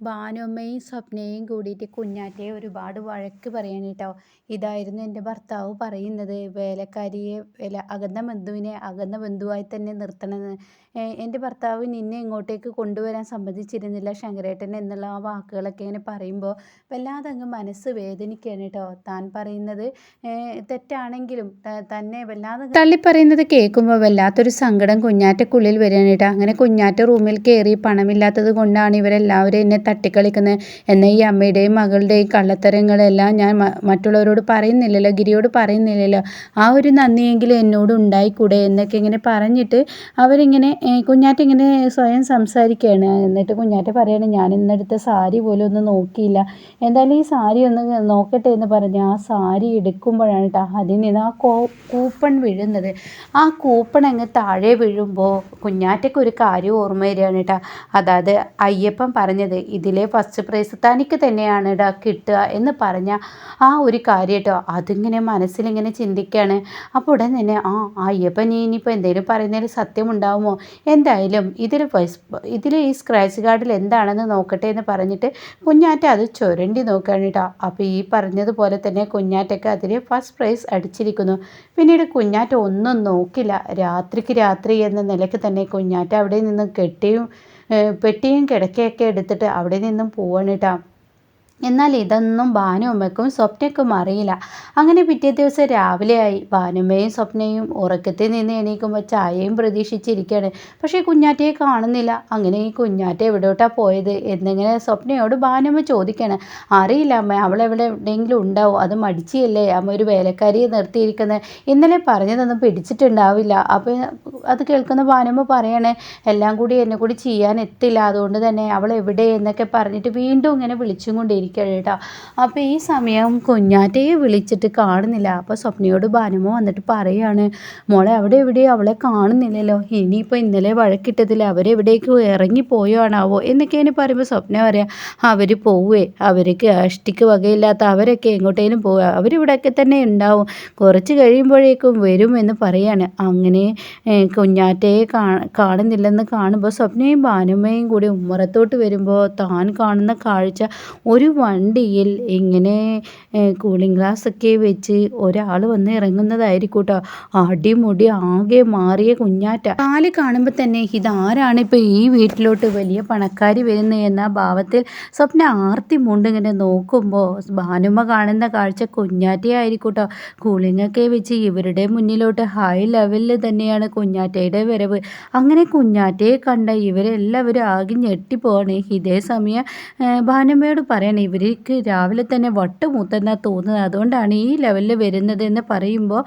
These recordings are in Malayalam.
ഭാനുമ്മയും സ്വപ്നയും കൂടിയിട്ട് കുഞ്ഞാറ്റയെ ഒരുപാട് വഴക്ക് പറയണം കേട്ടോ ഇതായിരുന്നു എന്റെ ഭർത്താവ് പറയുന്നത്. വേലക്കാരിയെ വില അകന്ന ബന്ധുവിനെ അകന്ന ബന്ധുവായി തന്നെ നിർത്തണമെന്ന്. എന്റെ ഭർത്താവ് നിന്നെ ഇങ്ങോട്ടേക്ക് കൊണ്ടുവരാൻ സമ്മതിച്ചിരുന്നില്ല ശങ്കരേട്ടൻ എന്നുള്ള ആ വാക്കുകളൊക്കെ ഇങ്ങനെ പറയുമ്പോൾ വല്ലാതെ അങ്ങ് മനസ്സ് വേദനിക്കുകയാണ് കേട്ടോ. താൻ പറയുന്നത് തെറ്റാണെങ്കിലും തന്നെ വല്ലാതെ തള്ളി പറയുന്നത് കേൾക്കുമ്പോൾ വല്ലാത്തൊരു സങ്കടം കുഞ്ഞാറ്റക്കുള്ളിൽ വരികയാണ് കേട്ടോ. അങ്ങനെ കുഞ്ഞാറ്റ റൂമിൽ കയറി പണമില്ലാത്തത് കൊണ്ടാണ് ഇവരെല്ലാവരും എന്നെ തട്ടിക്കളിക്കുന്നത് എന്നാൽ ഈ അമ്മയുടെയും മകളുടെയും കള്ളത്തരങ്ങളെല്ലാം ഞാൻ മറ്റുള്ളവരോട് പറയുന്നില്ലല്ലോ ഗിരിയോട് പറയുന്നില്ലല്ലോ. ആ ഒരു നന്ദിയെങ്കിലും എന്നോട് ഉണ്ടായിക്കൂടെ എന്നൊക്കെ ഇങ്ങനെ പറഞ്ഞിട്ട് അവരിങ്ങനെ കുഞ്ഞാറ്റ ഇങ്ങനെ സ്വയം സംസാരിക്കുകയാണ്. എന്നിട്ട് കുഞ്ഞാറ്റ പറയാണ് ഞാൻ ഇന്നെടുത്ത സാരി പോലും ഒന്ന് നോക്കിയില്ല. എന്തായാലും ഈ സാരി ഒന്ന് നോക്കട്ടെ എന്ന് പറഞ്ഞ് ആ സാരി എടുക്കുമ്പോഴാണ് കേട്ടോ അതിൽ നിന്ന് ആ കൂപ്പൺ വീഴുന്നത്. ആ കൂപ്പൺ അങ്ങ് താഴെ വീഴുമ്പോൾ കുഞ്ഞാറ്റയ്ക്ക് ഒരു കാര്യം ഓർമ്മ വരികയാണ് കേട്ടോ അതായത് അയ്യപ്പൻ പറഞ്ഞത് ഇതിലെ ഫസ്റ്റ് പ്രൈസ് തനിക്ക് തന്നെയാണ് ഇടാ കിട്ടുക എന്ന് പറഞ്ഞ ആ ഒരു കാര്യം കേട്ടോ. അതിങ്ങനെ മനസ്സിലിങ്ങനെ ചിന്തിക്കുകയാണ് അപ്പോൾ ഉടൻ തന്നെ ആ അയ്യപ്പൻ നീ ഇനിയിപ്പോൾ എന്തെങ്കിലും പറയുന്നതിൽ സത്യമുണ്ടാവുമോ? എന്തായാലും ഇതിൽ ഇതിൽ ഈ സ്ക്രാച്ച് കാർഡിൽ എന്താണെന്ന് നോക്കട്ടെ എന്ന് പറഞ്ഞിട്ട് കുഞ്ഞാറ്റ അത് ചുരണ്ടി നോക്കുകയാണ് കേട്ടോ അപ്പോൾ ഈ പറഞ്ഞതുപോലെ തന്നെ കുഞ്ഞാറ്റയ്ക്ക് അതിൽ ഫസ്റ്റ് പ്രൈസ് അടിച്ചിരിക്കുന്നു. പിന്നീട് കുഞ്ഞാറ്റ ഒന്നും നോക്കില്ല. രാത്രിക്ക് രാത്രി എന്ന നിലയ്ക്ക് തന്നെ കുഞ്ഞാറ്റ അവിടെ നിന്ന് കെട്ടിയും പെട്ടിയും കിടക്കയൊക്കെ എടുത്തിട്ട് അവിടെ നിന്നും പോവാണ് കേട്ടോ എന്നാൽ ഇതൊന്നും ഭാനുമ്മയ്ക്കും സ്വപ്നയ്ക്കും അറിയില്ല. അങ്ങനെ പിറ്റേ ദിവസം രാവിലെയായി. ഭാനുമ്മയും സ്വപ്നയും ഉറക്കത്തിൽ നിന്ന് എണീക്കുമ്പോൾ ചായയും പ്രതീക്ഷിച്ചിരിക്കുകയാണ്. പക്ഷേ കുഞ്ഞാറ്റയെ കാണുന്നില്ല. അങ്ങനെ ഈ കുഞ്ഞാറ്റ എവിടോട്ടാ പോയത്? എന്നിങ്ങനെ സ്വപ്നയോട് ഭാനുമ്മ ചോദിക്കണം അറിയില്ല അമ്മ അവളെവിടെ എവിടെ എവിടെയെങ്കിലും ഉണ്ടാവും അത് മടിച്ചിയല്ലേ? അമ്മ ഒരു വേലക്കാരിയെ നിർത്തിയിരിക്കുന്നത് ഇന്നലെ പറഞ്ഞതൊന്നും പിടിച്ചിട്ടുണ്ടാവില്ല. അപ്പോൾ അത് കേൾക്കുന്ന ഭാനുമ്മ പറയണേ എല്ലാം കൂടി എന്നെ കൂടി ചെയ്യാൻ എത്തില്ല. അതുകൊണ്ട് തന്നെ അവൾ എവിടെ? എന്നൊക്കെ പറഞ്ഞിട്ട് വീണ്ടും ഇങ്ങനെ വിളിച്ചും കൊണ്ടിരിക്കും. കേട്ടോ അപ്പോൾ ഈ സമയം കുഞ്ഞാറ്റയെ വിളിച്ചിട്ട് കാണുന്നില്ല. അപ്പോൾ സ്വപ്നയോട് ഭാനുമ വന്നിട്ട് പറയാണ് മോളെ അവിടെ എവിടെയോ അവളെ കാണുന്നില്ലല്ലോ. ഇനിയിപ്പോൾ ഇന്നലെ വഴക്കിട്ടതിൽ അവരെവിടേക്ക് ഇറങ്ങിപ്പോയാണാവോ എന്നൊക്കെയാണ് പറയുമ്പോൾ സ്വപ്ന പറയാം അവർ പോവേ. അവർക്ക് അഷ്ടിക്ക് വകയില്ലാത്ത അവരൊക്കെ എങ്ങോട്ടേലും പോവുക അവരിവിടെയൊക്കെ തന്നെ ഉണ്ടാവും. കുറച്ച് കഴിയുമ്പോഴേക്കും വരും എന്ന് പറയാണ്. അങ്ങനെ കുഞ്ഞാറ്റയെ കാണുന്നില്ലെന്ന് കാണുമ്പോൾ സ്വപ്നയും ഭാനുമയും കൂടി ഉമ്മറത്തോട്ട് വരുമ്പോൾ താൻ കാണുന്ന കാഴ്ച ഒരു വണ്ടിയിൽ ഇങ്ങനെ കൂളിംഗ് ഗ്ലാസ് ഒക്കെ വെച്ച് ഒരാൾ വന്ന് ഇറങ്ങുന്നതായിരിക്കും കേട്ടോ അടിമുടി ആകെ മാറിയ കുഞ്ഞാറ്റ. കാൽ കാണുമ്പോൾ തന്നെ ഇതാരാണ് ഇപ്പോൾ ഈ വീട്ടിലോട്ട് വലിയ പണക്കാരി വരുന്നത് എന്ന ഭാവത്തിൽ സ്വപ്ന ആർത്തി മുണ്ട് ഇങ്ങനെ നോക്കുമ്പോൾ ഭാനുമ കാണുന്ന കാഴ്ച കുഞ്ഞാറ്റയായിരിക്കും കേട്ടോ കൂളിംഗ് ഒക്കെ വെച്ച് ഇവരുടെ മുന്നിലോട്ട് ഹൈ ലെവലിൽ തന്നെയാണ് കുഞ്ഞാറ്റയുടെ വരവ്. അങ്ങനെ കുഞ്ഞാറ്റയെ കണ്ട ഇവരെല്ലാവരും ആകെ ഞെട്ടിപ്പോവാണ്. ഇതേ സമയം ഭാനുമയോട് പറയണേ ഇവർക്ക് രാവിലെ തന്നെ വട്ട് വട്ടുമൂത്തെന്നാണ് തോന്നുന്നത്. അതുകൊണ്ടാണ് ഈ ലെവലിൽ വരുന്നത് എന്ന് പറയുമ്പോൾ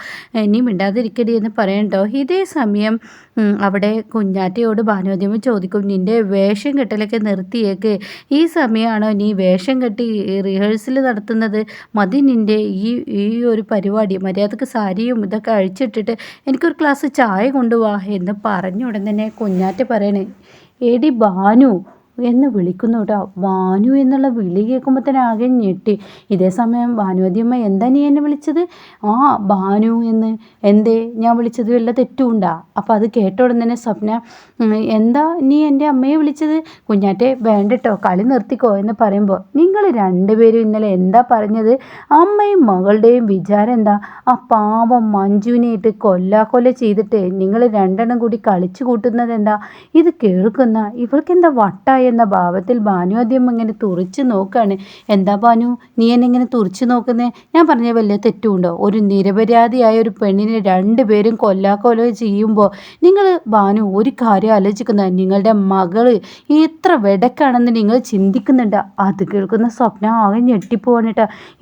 ഇനി മിണ്ടാതിരിക്കടി എന്ന് പറയണ്ടോ? ഇതേ സമയം അവിടെ കുഞ്ഞാറ്റയോട് ഭാനുവദ്യമ ചോദിക്കും നിന്റെ വേഷം കെട്ടലൊക്കെ നിർത്തിയേക്ക്. ഈ സമയമാണോ നീ വേഷം കെട്ടി റിഹേഴ്സൽ നടത്തുന്നത്? മതി നിന്റെ ഈ ഈ ഒരു പരിപാടി മര്യാദയ്ക്ക് സാരിയും ഇതൊക്കെ അഴിച്ചിട്ടിട്ട് എനിക്കൊരു ക്ലാസ് ചായ കൊണ്ടുപോവാ എന്ന് പറഞ്ഞ ഉടൻ തന്നെ കുഞ്ഞാറ്റ പറയണേ. എടി ഭാനു എന്ന് വിളിക്കുന്നു കേട്ടോ വാനു എന്നുള്ള വിളി കേൾക്കുമ്പോൾ തന്നെ ആകെ ഞെട്ടി. ഇതേ സമയം ഭാനുവതിയമ്മ എന്താ നീ എന്നെ വിളിച്ചത്? ആ ഭാനു എന്ന്. എന്തേ? ഞാൻ വിളിച്ചത് വല്ല തെറ്റും ഉണ്ടാ? അപ്പം അത് കേട്ട ഉടൻ തന്നെ സ്വപ്ന എന്താ നീ എന്റെ അമ്മയെ വിളിച്ചത്? കുഞ്ഞാറ്റെ വേണ്ടട്ടോ കളി നിർത്തിക്കോ എന്ന് പറയുമ്പോൾ നിങ്ങൾ രണ്ടുപേരും ഇന്നലെ എന്താ പറഞ്ഞത്? അമ്മയും മകളുടെയും വിചാരം എന്താ? ആ പാവം മഞ്ജുവിനെ ഇട്ട് കൊല്ലാക്കൊല്ല ചെയ്തിട്ട് നിങ്ങൾ രണ്ടെണ്ണം കൂടി കളിച്ചു കൂട്ടുന്നത് എന്താ? ഇത് കേൾക്കുന്ന ഇവൾക്ക് എന്താ വട്ടായ എന്ന ഭാവത്തിൽ ഭാനു ആദ്യം ഇങ്ങനെ തുറിച്ച് നോക്കുകയാണ് എന്താ ഭാനു? നീ എന്നെ ഇങ്ങനെ തുറിച്ച് നോക്കുന്നേ? ഞാൻ പറഞ്ഞ വലിയ തെറ്റുമുണ്ടോ ഒരു നിരപരാധിയായ ഒരു പെണ്ണിനെ രണ്ടുപേരും കൊല്ലാക്കൊല ചെയ്യുമ്പോൾ നിങ്ങൾ ഭാനു ഒരു കാര്യം ആലോചിക്കുന്ന നിങ്ങളുടെ മകൾ എത്ര വെടക്കാണെന്ന് നിങ്ങൾ ചിന്തിക്കുന്നുണ്ട്. അത് കേൾക്കുന്ന സ്വപ്നം ആകെ ഞെട്ടിപ്പോവാണ്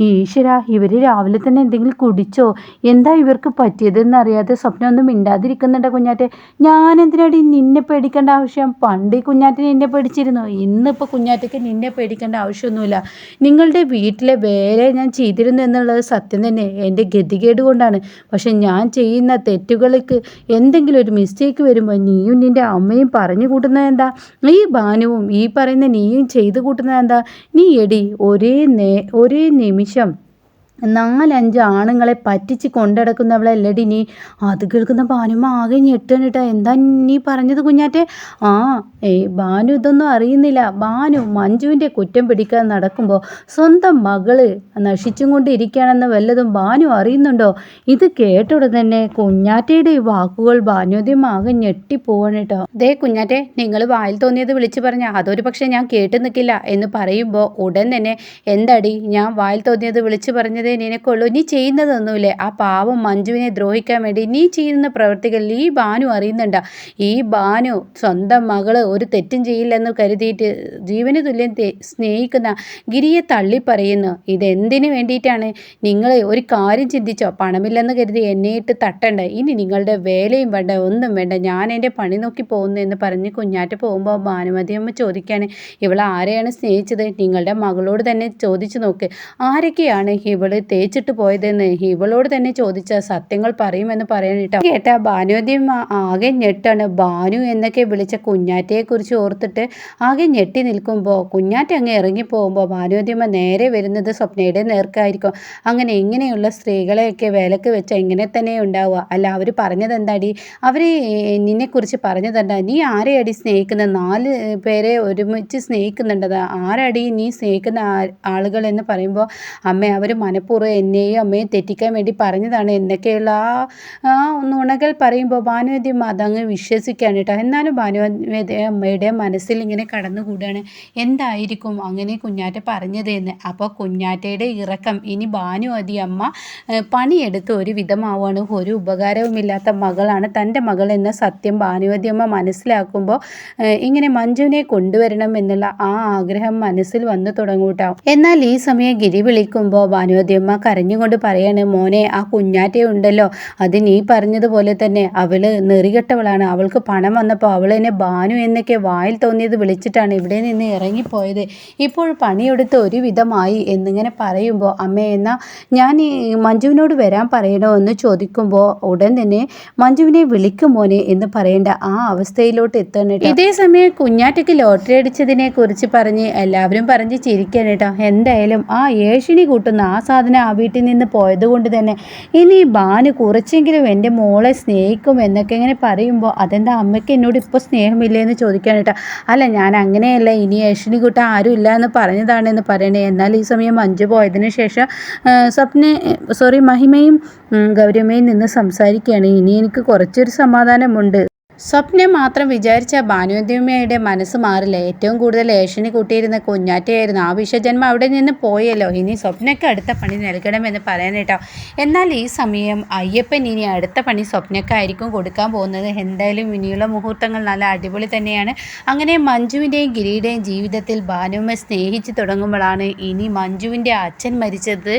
ഈശ്വര ഇവർ രാവിലെ തന്നെ എന്തെങ്കിലും കുടിച്ചോ? എന്താ ഇവർക്ക് പറ്റിയതെന്ന് അറിയാതെ സ്വപ്നം ഒന്നും മിണ്ടാതിരിക്കുന്നുണ്ട് കുഞ്ഞാറ്റെ. ഞാൻ എന്തിനാടി നിന്നെ പേടിക്കേണ്ട ആവശ്യം? പണ്ട് കുഞ്ഞാറ്റിനെ എന്നെ പേടിച്ചിരുന്നു? ഉണ്ടായിരുന്നു ഇന്നിപ്പോൾ കുഞ്ഞാറ്റയ്ക്ക് നിന്നെ പേടിക്കേണ്ട ആവശ്യമൊന്നുമില്ല. നിങ്ങളുടെ വീട്ടിലെ വേറെ ഞാൻ ചെയ്തിരുന്നു എന്നുള്ളത് സത്യം തന്നെ. എന്റെ ഗതികേട് കൊണ്ടാണ്. പക്ഷെ ഞാൻ ചെയ്യുന്ന തെറ്റുകൾക്ക് എന്തെങ്കിലും ഒരു മിസ്റ്റേക്ക് വരുമ്പോൾ നീയും നിന്റെ അമ്മയും പറഞ്ഞു കൂട്ടുന്നത് എന്താ? ഈ ഭാനുവും ഈ പറയുന്ന നീയും ചെയ്തു കൂട്ടുന്നത് എന്താ? നീ എടി ഒരേ നേ ഒരേ നിമിഷം നാലഞ്ച് ആണുങ്ങളെ പറ്റിച്ച് കൊണ്ടടക്കുന്നവളല്ലടി നീ. അത് കേൾക്കുന്ന ഭാനുമ്മ ആകെ ഞെട്ടണിട്ട എന്താ നീ പറഞ്ഞത് കുഞ്ഞാറ്റെ? ആ ഏയ് ഭാനു ഇതൊന്നും അറിയുന്നില്ല. ഭാനു മഞ്ജുവിന്റെ കുറ്റം പിടിക്കാൻ നടക്കുമ്പോൾ സ്വന്തം മകൾ നശിച്ചും കൊണ്ടിരിക്കുകയാണെന്ന് വല്ലതും ഭാനു അറിയുന്നുണ്ടോ? ഇത് കേട്ടോടെ തന്നെ കുഞ്ഞാറ്റയുടെ ഈ വാക്കുകൾ ഭാനുദ്യം ആകെ ഞെട്ടിപ്പോവാണ് കേട്ടോ ദേ കുഞ്ഞാറ്റെ നിങ്ങൾ വായിൽ തോന്നിയത് വിളിച്ചു പറഞ്ഞ. അതൊരു പക്ഷേ ഞാൻ കേട്ടു നിൽക്കില്ല എന്ന് പറയുമ്പോൾ ഉടൻ തന്നെ എന്താടി ഞാൻ വായിൽ തോന്നിയത് വിളിച്ചു പറഞ്ഞതേ നിനക്കുള്ളൂ. നീ ചെയ്യുന്നതൊന്നുമില്ലേ? ആ പാവം മഞ്ജുവിനെ ദ്രോഹിക്കാൻ വേണ്ടി നീ ചെയ്യുന്ന പ്രവർത്തികൾ ഈ ഭാനു അറിയുന്നുണ്ട. ഈ ഭാനു സ്വന്തം മകൾ ഒരു തെറ്റും ചെയ്യില്ലെന്ന് കരുതിയിട്ട് ജീവന് തുല്യം സ്നേഹിക്കുന്ന ഗിരിയെ തള്ളി പറയുന്നു ഇതെന്തിനു വേണ്ടിയിട്ടാണ്? നിങ്ങൾ ഒരു കാര്യം ചിന്തിച്ചോ? പണമില്ലെന്ന് കരുതി എന്നെ ഇട്ട് തട്ടണ്ട. ഇനി നിങ്ങളുടെ വേലയും വേണ്ട ഒന്നും വേണ്ട. ഞാൻ എന്റെ പണി നോക്കി പോകുന്നു എന്ന് പറഞ്ഞ് കുഞ്ഞാറ്റ് പോകുമ്പോൾ ഭാനുമതി അമ്മ ചോദിക്കുകയാണ് ഇവൾ ആരെയാണ് സ്നേഹിച്ചത്? നിങ്ങളുടെ മകളോട് തന്നെ ചോദിച്ചു നോക്ക്. ആരൊക്കെയാണ് ഇവൾ തേച്ചിട്ട് പോയതെന്ന് ഇവളോട് തന്നെ ചോദിച്ച സത്യങ്ങൾ പറയുമെന്ന് പറയാനിട്ട് കേട്ട. ഭാനുദ്യം ആകെ ഞെട്ടാണ്. ഭാനു എന്നൊക്കെ വിളിച്ച കുഞ്ഞാറ്റയെ കുറിച്ച് ഓർത്തിട്ട് ആകെ ഞെട്ടി നിൽക്കുമ്പോൾ കുഞ്ഞാറ്റ അങ്ങ് ഇറങ്ങി പോകുമ്പോൾ ഭാനുവതി നേരെ വരുന്നത് സ്വപ്നയുടെ നേർക്കായിരിക്കും. അങ്ങനെ ഇങ്ങനെയുള്ള സ്ത്രീകളെയൊക്കെ വിലക്ക് വെച്ച ഇങ്ങനെ തന്നെ ഉണ്ടാവുക. അല്ല അവർ പറഞ്ഞത് എന്താടി അവർ നിന്നെക്കുറിച്ച് പറഞ്ഞതെന്താ? നീ ആരെയടി സ്നേഹിക്കുന്നത് നാല് പേരെ ഒരുമിച്ച് സ്നേഹിക്കുന്നുണ്ടത്. ആരടി നീ സ്നേഹിക്കുന്ന ആളുകൾ എന്ന് പറയുമ്പോൾ അമ്മ അവർ മനഃപൂർവം എന്നെയും അമ്മയും തെറ്റിക്കാൻ വേണ്ടി പറഞ്ഞതാണ്. എന്നൊക്കെയുള്ള ആ നുണകൾ പറയുമ്പോൾ ഭാനുവതി അമ്മ അതങ്ങ് വിശ്വസിക്കുകയാണ് കേട്ടോ. എന്നാലും ഭാനുവതി അമ്മയുടെ മനസ്സിൽ ഇങ്ങനെ കടന്നുകൂടാണ്. എന്തായിരിക്കും അങ്ങനെ കുഞ്ഞാറ്റ പറഞ്ഞത് എന്ന് അപ്പോൾ കുഞ്ഞാറ്റയുടെ ഇറക്കം. ഇനി ഭാനുവതി അമ്മ പണിയെടുത്ത് ഒരു വിധമാവാണ് ഒരു ഉപകാരവുമില്ലാത്ത മകളാണ് തന്റെ മകൾ എന്ന സത്യം ഭാനുവതി അമ്മ മനസ്സിലാക്കുമ്പോൾ ഇങ്ങനെ മഞ്ജുവിനെ കൊണ്ടുവരണം എന്നുള്ള ആ ആഗ്രഹം മനസ്സിൽ വന്നു തുടങ്ങൂട്ടാവും എന്നാൽ ഈ സമയം ഗിരി വിളിക്കുമ്പോൾ ഭാനുവതി അമ്മ കരഞ്ഞുകൊണ്ട് പറയാണ് മോനെ ആ കുഞ്ഞാറ്റ ഉണ്ടല്ലോ. അത് നീ പറഞ്ഞതുപോലെ തന്നെ അവൾ നെറികെട്ടവളാണ്. അവൾക്ക് പണം വന്നപ്പോൾ അവൾ എന്നെ ബാനു എന്നൊക്കെ വായിൽ തോന്നിയത് വിളിച്ചിട്ടാണ് ഇവിടെ നിന്ന് ഇറങ്ങിപ്പോയത്. ഇപ്പോൾ പണിയെടുത്ത് ഒരുവിധമായി എന്നിങ്ങനെ പറയുമ്പോൾ അമ്മ എന്നാ ഞാൻ ഈ മഞ്ജുവിനോട് വരാൻ പറയണോ എന്ന് ചോദിക്കുമ്പോൾ ഉടൻ തന്നെ മഞ്ജുവിനെ വിളിക്കും മോനെ എന്ന് പറയേണ്ട ആ അവസ്ഥയിലോട്ട് എത്തണം. ഇതേ സമയം കുഞ്ഞാറ്റയ്ക്ക് ലോട്ടറി അടിച്ചതിനെ കുറിച്ച് പറഞ്ഞ് എല്ലാവരും പറഞ്ഞ് ചിരിക്കാൻ കേട്ടോ എന്തായാലും ആ ഏഷിണി കൂട്ടുന്ന ആ സാധനം ആ വീട്ടിൽ നിന്ന് പോയത് കൊണ്ട് തന്നെ. ഇനി ബാനു കുറച്ചെങ്കിലും എന്റെ മോളെ സ്നേഹിക്കും എന്നൊക്കെ ഇങ്ങനെ പറയുമ്പോൾ അതെന്താ അമ്മയ്ക്ക് എന്നോട് ഇപ്പോൾ സ്നേഹമില്ലേ എന്ന് ചോദിക്കാൻ കേട്ടോ അല്ല ഞാൻ അങ്ങനെയല്ല ഇനി ഏഷിണി കൂട്ട ആരും ഇല്ല എന്ന് പറഞ്ഞതാണെന്ന് പറയണേ. എന്നാൽ ഈ സമയം മഞ്ജു പോയതിന് ശേഷം സ്വപ്ന സോറി മഹിമയും ഗൗരമയും നിന്ന് സംസാരിക്കുകയാണ്. ഇനി എനിക്ക് കുറച്ചൊരു സമാധാനമുണ്ട്. സ്വപ്നം മാത്രം വിചാരിച്ച ഭാനുവദ്യമയുടെ മനസ്സ് മാറില്ല. ഏറ്റവും കൂടുതൽ ഏഷണി കൂട്ടിയിരുന്ന കുഞ്ഞാറ്റയായിരുന്നു. ആ വിഷജന്മം അവിടെ നിന്ന് പോയല്ലോ. ഇനി സ്വപ്നയ്ക്ക് അടുത്ത പണി നൽകണമെന്ന് പറയാനേട്ടോ എന്നാൽ ഈ സമയം അയ്യപ്പൻ ഇനി അടുത്ത പണി സ്വപ്നക്കായിരിക്കും കൊടുക്കാൻ പോകുന്നത്. എന്തായാലും ഇനിയുള്ള മുഹൂർത്തങ്ങൾ നല്ല അടിപൊളി തന്നെയാണ്. അങ്ങനെ മഞ്ജുവിന്റെയും ഗിരിയുടെയും ജീവിതത്തിൽ ഭാനുമ്മ സ്നേഹിച്ച് തുടങ്ങുമ്പോഴാണ് ഇനി മഞ്ജുവിന്റെ അച്ഛൻ മരിച്ചത്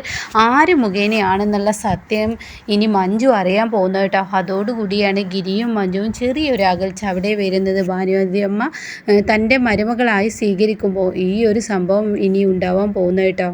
ആര് മുഖേനയാണെന്നുള്ള സത്യം ഇനി മഞ്ജു അറിയാൻ പോകുന്നത് കേട്ടോ. അതോടുകൂടിയാണ് ഗിരിയും മഞ്ജുവും ചെറിയൊരു അകൽച്ച അവിടെ വരുന്നത് ഭാനുവതി അമ്മ തന്റെ മരുമകളായി സ്വീകരിക്കുമ്പോൾ ഈ ഒരു സംഭവം ഇനി ഉണ്ടാവാൻ പോകുന്നത് കേട്ടോ